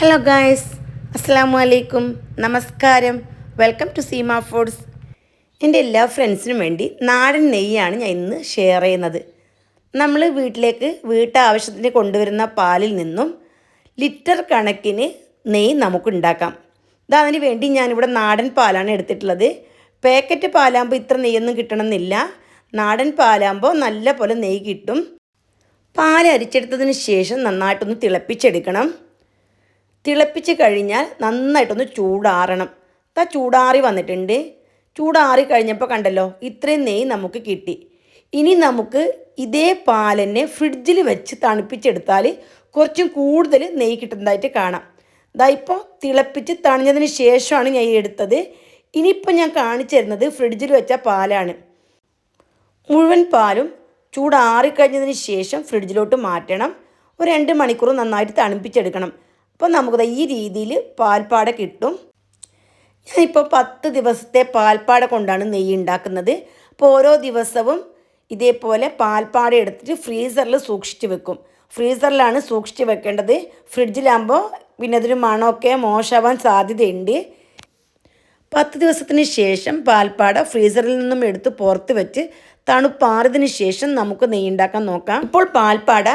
Hello guys അസ്സാം വലൈക്കും നമസ്കാരം വെൽക്കം ടു സീമ ഫുഡ്സ് എന്റെ എല്ലാ ഫ്രണ്ട്സിനും വേണ്ടി നാടൻ നെയ്യാണ് ഞാൻ ഇന്ന് ഷെയർ ചെയ്യുന്നത്. നമ്മൾ വീട്ടിലേക്ക് വീട്ടാവശ്യത്തിന് കൊണ്ടുവരുന്ന പാലിൽ നിന്നും ലിറ്റർ കണക്കിന് നെയ്യ് നമുക്ക് ഉണ്ടാക്കാം ഇതാ അതിന് വേണ്ടി ഞാനിവിടെ നാടൻ പാലാണ് എടുത്തിട്ടുള്ളത്. പാക്കറ്റ് പാലാകുമ്പോൾ ഇത്ര നെയ്യൊന്നും കിട്ടണമെന്നില്ല. നാടൻ പാലാകുമ്പോൾ നല്ല പോലെ നെയ്യ് കിട്ടും. പാൽ അരിച്ചെടുത്തതിന് ശേഷം നന്നായിട്ടൊന്ന് തിളപ്പിച്ചെടുക്കണം. തിളപ്പിച്ച് കഴിഞ്ഞാൽ നന്നായിട്ടൊന്ന് ചൂടാറണം. ആ ചൂടാറി വന്നിട്ടുണ്ട്. ചൂടാറി കഴിഞ്ഞപ്പോൾ കണ്ടല്ലോ ഇത്രയും നെയ്യ് നമുക്ക് കിട്ടി. ഇനി നമുക്ക് ഇതേ പാലന്നെ ഫ്രിഡ്ജിൽ വെച്ച് തണുപ്പിച്ചെടുത്താൽ കുറച്ചും കൂടുതൽ നെയ്യ് കിട്ടുന്നതായിട്ട് കാണാം. ഇതാ ഇപ്പോൾ തിളപ്പിച്ച് തണിഞ്ഞതിന് ശേഷമാണ് ഞാൻ എടുത്തത്. ഇനിയിപ്പോൾ ഞാൻ കാണിച്ചു തരുന്നത് ഫ്രിഡ്ജിൽ വെച്ച പാലാണ്. മുഴുവൻ പാലും ചൂടാറിക്കഴിഞ്ഞതിന് ശേഷം ഫ്രിഡ്ജിലോട്ട് മാറ്റണം. ഒരു രണ്ട് മണിക്കൂർ നന്നായിട്ട് തണുപ്പിച്ചെടുക്കണം. അപ്പോൾ നമുക്ക് ഈ രീതിയിൽ പാൽപ്പാട കിട്ടും. ഞാനിപ്പോൾ പത്ത് ദിവസത്തെ പാൽപ്പാട കൊണ്ടാണ് നെയ്യ് ഉണ്ടാക്കുന്നത്. അപ്പോൾ ഓരോ ദിവസവും ഇതേപോലെ പാൽപ്പാട എടുത്തിട്ട് ഫ്രീസറിൽ സൂക്ഷിച്ച് വെക്കും. ഫ്രീസറിലാണ് സൂക്ഷിച്ച് വെക്കേണ്ടത്. ഫ്രിഡ്ജിലാകുമ്പോൾ പിന്നെ അതൊരു മണമൊക്കെ മോശമാവാൻ സാധ്യതയുണ്ട്. പത്ത് ദിവസത്തിന് ശേഷം പാൽപ്പാട ഫ്രീസറിൽ നിന്നും എടുത്ത് പുറത്ത് വെച്ച് തണുപ്പാറിയതിന് ശേഷം നമുക്ക് നെയ്യുണ്ടാക്കാൻ നോക്കാം. ഇപ്പോൾ പാൽപ്പാട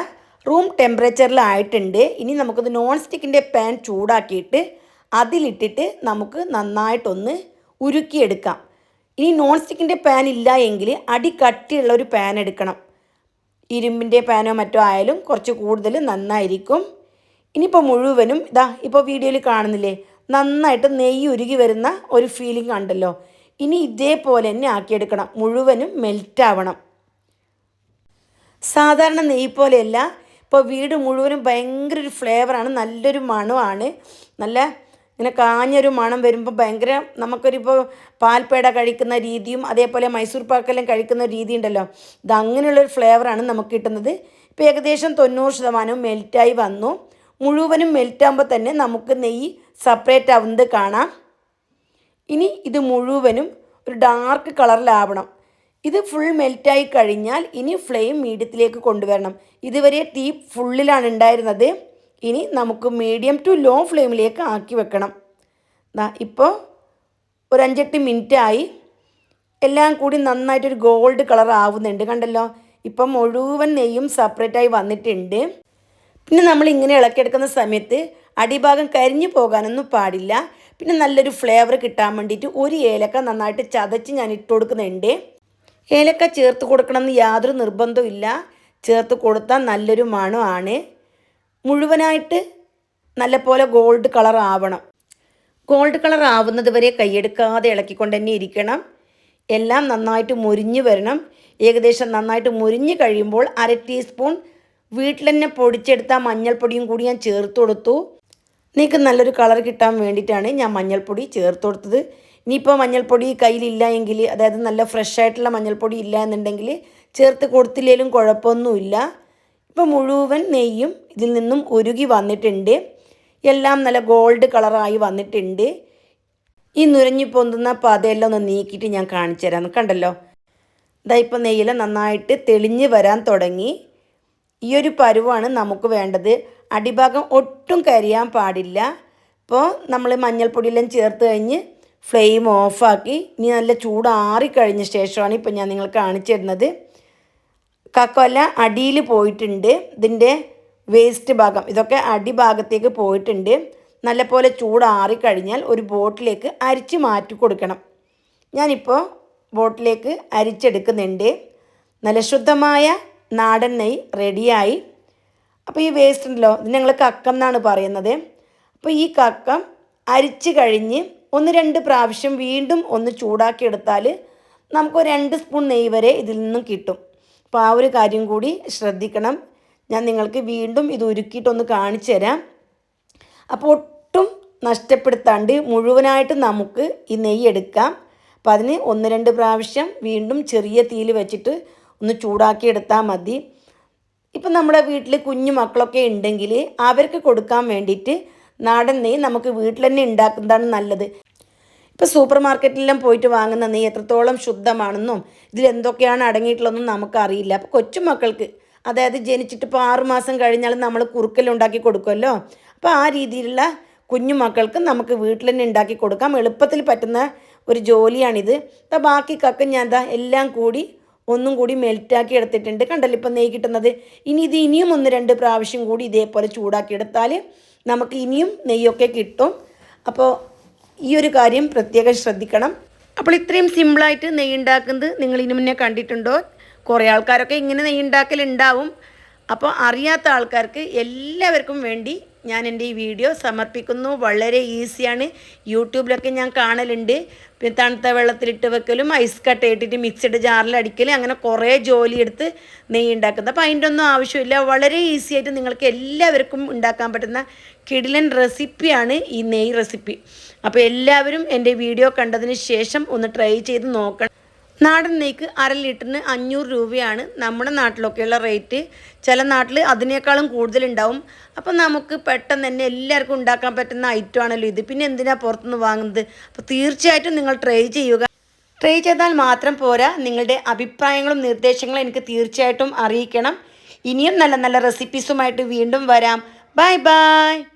റൂം ടെമ്പറേച്ചറിലായിട്ടുണ്ട്. ഇനി നമുക്കത് നോൺ സ്റ്റിക്കിന്റെ പാൻ ചൂടാക്കിയിട്ട് അതിലിട്ടിട്ട് നമുക്ക് നന്നായിട്ടൊന്ന് ഉരുക്കിയെടുക്കാം. ഇനി നോൺ സ്റ്റിക്കിന്റെ പാൻ ഇല്ല എങ്കിൽ അടി കട്ടിയുള്ള ഒരു പാൻ എടുക്കണം. ഇരുമ്പിന്റെ പാനോ മറ്റോ ആയാലും കുറച്ച് കൂടുതൽ നന്നായിരിക്കും. ഇനിയിപ്പോൾ മുഴുവനും ഇതാ ഇപ്പോൾ വീഡിയോയിൽ കാണുന്നില്ലേ നന്നായിട്ട് നെയ്യ് ഉരുകി വരുന്ന ഒരു ഫീലിംഗ് ഉണ്ടല്ലോ. ഇനി ഇതേപോലെ തന്നെ ആക്കിയെടുക്കണം. മുഴുവനും മെൽറ്റാവണം സാധാരണ നെയ്യ് പോലെയല്ല ഇപ്പോൾ വീട് മുഴുവനും ഭയങ്കര ഒരു ഫ്ലേവറാണ് നല്ലൊരു മണമാണ്. നല്ല ഇങ്ങനെ കാഞ്ഞൊരു മണം വരുമ്പോൾ ഭയങ്കര നമുക്കൊരിപ്പോൾ പാൽപ്പേട കഴിക്കുന്ന രീതിയും അതേപോലെ മൈസൂർ പാക്കെല്ലാം കഴിക്കുന്ന രീതി ഉണ്ടല്ലോ. ഇത് അങ്ങനെയുള്ളൊരു ഫ്ലേവറാണ് നമുക്ക് കിട്ടുന്നത്. ഇപ്പോൾ ഏകദേശം തൊണ്ണൂറ് ശതമാനവും മെൽറ്റായി വന്നു. മുഴുവനും മെൽറ്റാകുമ്പോൾ തന്നെ നമുക്ക് നെയ്യ് സെപ്പറേറ്റ് ആവുന്നത് കാണാം. ഇനി ഇത് മുഴുവനും ഒരു ഡാർക്ക് കളറിലാവണം ഇത് ഫുൾ മെൽറ്റായി കഴിഞ്ഞാൽ ഇനി ഫ്ലെയിം മീഡിയത്തിലേക്ക് കൊണ്ടുവരണം. ഇതുവരെ തീ ഫുള്ളിലാണ് ഉണ്ടായിരുന്നത്. ഇനി നമുക്ക് മീഡിയം ടു ലോ ഫ്ലെയിമിലേക്ക് ആക്കി വെക്കണം. ഇപ്പോൾ ഒരു അഞ്ചെട്ട് മിനിറ്റായി എല്ലാം കൂടി നന്നായിട്ടൊരു ഗോൾഡ് കളർ ആവുന്നുണ്ട് കണ്ടല്ലോ? ഇപ്പം മുഴുവൻ നെയ്യും സെപ്പറേറ്റായി വന്നിട്ടുണ്ട്. പിന്നെ നമ്മൾ ഇങ്ങനെ ഇളക്കിയെടുക്കുന്ന സമയത്ത് അടിഭാഗം കരിഞ്ഞു പോകാനൊന്നും പാടില്ല. പിന്നെ നല്ലൊരു ഫ്ലേവർ കിട്ടാൻ വേണ്ടിയിട്ട് ഒരു ഏലക്ക നന്നായിട്ട് ചതച്ച് ഞാൻ ഇട്ട് കൊടുക്കുന്നുണ്ട്. ഏലക്ക ചേർത്ത് കൊടുക്കണമെന്ന് യാതൊരു നിർബന്ധവും ഇല്ല. ചേർത്ത് കൊടുത്താൽ നല്ലൊരു മണമാണ്. മുഴുവനായിട്ട് നല്ലപോലെ ഗോൾഡ് കളർ ആവണം. ഗോൾഡ് കളർ ആവുന്നത് വരെ കൈയെടുക്കാതെ ഇളക്കിക്കൊണ്ട് തന്നെ ഇരിക്കണം. എല്ലാം നന്നായിട്ട് മുരിഞ്ഞ് വരണം. ഏകദേശം നന്നായിട്ട് മുരിഞ്ഞ് കഴിയുമ്പോൾ അര ടീസ്പൂൺ വീട്ടിൽ തന്നെ പൊടിച്ചെടുത്ത മഞ്ഞൾപ്പൊടിയും കൂടി ഞാൻ ചേർത്ത് കൊടുത്തു. നിങ്ങൾക്ക് നല്ലൊരു കളർ കിട്ടാൻ വേണ്ടിയിട്ടാണ് ഞാൻ മഞ്ഞൾപ്പൊടി ചേർത്ത് കൊടുത്തത്. ഇനിയിപ്പോൾ മഞ്ഞൾപ്പൊടി കയ്യിലില്ല എങ്കിൽ അതായത് നല്ല ഫ്രഷ് ആയിട്ടുള്ള മഞ്ഞൾപ്പൊടി ഇല്ല എന്നുണ്ടെങ്കിൽ ചേർത്ത് കൊടുത്തില്ലെങ്കിലും കുഴപ്പമൊന്നുമില്ല. ഇപ്പോൾ മുഴുവൻ നെയ്യും ഇതിൽ നിന്നും ഉരുകി വന്നിട്ടുണ്ട്. എല്ലാം നല്ല ഗോൾഡ് കളറായി വന്നിട്ടുണ്ട്. ഈ നുരഞ്ഞു പൊന്തുന്ന പതയെല്ലാം ഒന്ന് നീക്കിയിട്ട് ഞാൻ കാണിച്ചു തരാം. കണ്ടല്ലോ? ഇതാ ഇപ്പോൾ നെയ്യെല്ലാം നന്നായിട്ട് തെളിഞ്ഞ് വരാൻ തുടങ്ങി. ഈ ഒരു പരുവാണ് നമുക്ക് വേണ്ടത്. അടിഭാഗം ഒട്ടും കരിയാൻ പാടില്ല. ഇപ്പോൾ നമ്മൾ മഞ്ഞൾപ്പൊടിയെല്ലാം ചേർത്ത് കഴിഞ്ഞ് ഫ്ലെയിം ഓഫാക്കി. ഇനി നല്ല ചൂടാറിക്കഴിഞ്ഞ ശേഷമാണ് ഇപ്പം ഞാൻ നിങ്ങൾ കാണിച്ചു തരുന്നത്. കക്കോല അടിയിൽ പോയിട്ടുണ്ട്. ഇതിന്റെ വേസ്റ്റ് ഭാഗം ഇതൊക്കെ അടിഭാഗത്തേക്ക് പോയിട്ടുണ്ട്. നല്ലപോലെ ചൂടാറിക്കഴിഞ്ഞാൽ ഒരു ബോട്ടിലേക്ക് അരിച്ച് മാറ്റി കൊടുക്കണം. ഞാനിപ്പോൾ ബോട്ടിലേക്ക് അരിച്ചെടുക്കുന്നുണ്ട്. നല്ല ശുദ്ധമായ നാടൻ നെയ് റെഡിയായി. അപ്പോൾ ഈ വേസ്റ്റ് ഉണ്ടല്ലോ ഇത് ഞങ്ങൾ കക്കം എന്നാണ് പറയുന്നത്. അപ്പോൾ ഈ കക്കം അരിച്ച് കഴിഞ്ഞ് ഒന്ന് രണ്ട് പ്രാവശ്യം വീണ്ടും ഒന്ന് ചൂടാക്കി എടുത്താൽ നമുക്ക് രണ്ട് സ്പൂൺ നെയ് വരെ ഇതിൽ നിന്നും കിട്ടും. അപ്പോൾ ആ ഒരു കാര്യം കൂടി ശ്രദ്ധിക്കണം. ഞാൻ നിങ്ങൾക്ക് വീണ്ടും ഇത് ഉരുക്കിയിട്ടൊന്ന് കാണിച്ചു തരാം. അപ്പോൾ ഒട്ടും നഷ്ടപ്പെടുത്താണ്ട് മുഴുവനായിട്ട് നമുക്ക് ഈ നെയ്യ് എടുക്കാം. അപ്പം അതിന് ഒന്ന് രണ്ട് പ്രാവശ്യം വീണ്ടും ചെറിയ തീയിൽ വെച്ചിട്ട് ഒന്ന് ചൂടാക്കി എടുത്താൽ മതി. ഇപ്പം നമ്മുടെ വീട്ടിൽ കുഞ്ഞു മക്കളൊക്കെ ഉണ്ടെങ്കിൽ അവർക്ക് കൊടുക്കാൻ വേണ്ടിയിട്ട് നാടൻ നെയ്യ് നമുക്ക് വീട്ടിൽ തന്നെ ഉണ്ടാക്കുന്നതാണ് നല്ലത്. ഇപ്പോൾ സൂപ്പർ മാർക്കറ്റിലെല്ലാം പോയിട്ട് വാങ്ങുന്ന നെയ്യ് എത്രത്തോളം ശുദ്ധമാണെന്നും ഇതിൽ എന്തൊക്കെയാണ് അടങ്ങിയിട്ടുള്ളതെന്നും നമുക്കറിയില്ല. അപ്പോൾ കൊച്ചുമക്കൾക്ക് അതായത് ജനിച്ചിട്ട് ഇപ്പോൾ ആറുമാസം കഴിഞ്ഞാൽ നമ്മൾ കുറുക്കലുണ്ടാക്കി കൊടുക്കുമല്ലോ? അപ്പോൾ ആ രീതിയിലുള്ള കുഞ്ഞു മക്കൾക്ക് നമുക്ക് വീട്ടിൽ തന്നെ ഉണ്ടാക്കി കൊടുക്കാം. എളുപ്പത്തിൽ പറ്റുന്ന ഒരു ജോലിയാണിത്. അപ്പോൾ ബാക്കി കക്ക് ഞാൻ എന്താ എല്ലാം കൂടി ഒന്നും കൂടി മെൽറ്റാക്കി എടുത്തിട്ടുണ്ട്. കണ്ടല്ലോ ഇപ്പം നെയ്യ് കിട്ടുന്നത്. ഇനി ഇത് ഇനിയും ഒന്ന് രണ്ട് പ്രാവശ്യം കൂടി ഇതേപോലെ ചൂടാക്കി എടുത്താൽ നമുക്ക് ഇനിയും നെയ്യൊക്കെ കിട്ടും. അപ്പോൾ ഈ ഒരു കാര്യം പ്രത്യേകം ശ്രദ്ധിക്കണം. അപ്പോൾ ഇത്രയും സിമ്പിളായിട്ട് നെയ്യ് ഉണ്ടാക്കുന്നത് നിങ്ങൾ ഇനി മുന്നേ കണ്ടിട്ടുണ്ടോ? കുറേ ആൾക്കാരൊക്കെ ഇങ്ങനെ നെയ്യ് ഉണ്ടാക്കലുണ്ടാവും. അപ്പോൾ അറിയാത്ത ആൾക്കാർക്ക് എല്ലാവർക്കും വേണ്ടി ഞാൻ എന്റെ ഈ വീഡിയോ സമർപ്പിക്കുന്നു. വളരെ ഈസിയാണ്. യൂട്യൂബിലൊക്കെ ഞാൻ കാണലുണ്ട്. പിന്നെ തണുത്ത വെള്ളത്തിലിട്ട് വെക്കലും ഐസ് കട്ട് ഇട്ടിട്ട് മിക്സഡ് ജാറിൽ അടിക്കലും അങ്ങനെ കുറേ ജോലി എടുത്ത് നെയ്യ് ഉണ്ടാക്കുന്നത്. അപ്പോൾ അതിന്റെ ഒന്നും ആവശ്യമില്ല. വളരെ ഈസി ആയിട്ട് നിങ്ങൾക്ക് എല്ലാവർക്കും ഉണ്ടാക്കാൻ പറ്റുന്ന കിടിലൻ റെസിപ്പിയാണ് ഈ നെയ്യ് റെസിപ്പി. അപ്പോൾ എല്ലാവരും എന്റെ വീഡിയോ കണ്ടതിന് ശേഷം ഒന്ന് ട്രൈ ചെയ്ത് നോക്കണം. നാടൻ നെയ്ക്ക് അര ലിറ്ററിന് അഞ്ഞൂറ് രൂപയാണ് നമ്മുടെ നാട്ടിലൊക്കെയുള്ള റേറ്റ്. ചില നാട്ടിൽ അതിനേക്കാളും കൂടുതലുണ്ടാവും. അപ്പം നമുക്ക് പെട്ടെന്ന് തന്നെ എല്ലാവർക്കും ഉണ്ടാക്കാൻ പറ്റുന്ന ഐറ്റം ആണല്ലോ ഇത്. പിന്നെ എന്തിനാണ് പുറത്തുനിന്ന് വാങ്ങുന്നത്? അപ്പോൾ തീർച്ചയായിട്ടും നിങ്ങൾ ട്രൈ ചെയ്യുക. ട്രൈ ചെയ്താൽ മാത്രം പോരാ. നിങ്ങളുടെ അഭിപ്രായങ്ങളും നിർദ്ദേശങ്ങളും എനിക്ക് തീർച്ചയായിട്ടും അറിയിക്കണം. ഇനിയും നല്ല നല്ല റെസിപ്പീസുമായിട്ട് വീണ്ടും വരാം. Bye bye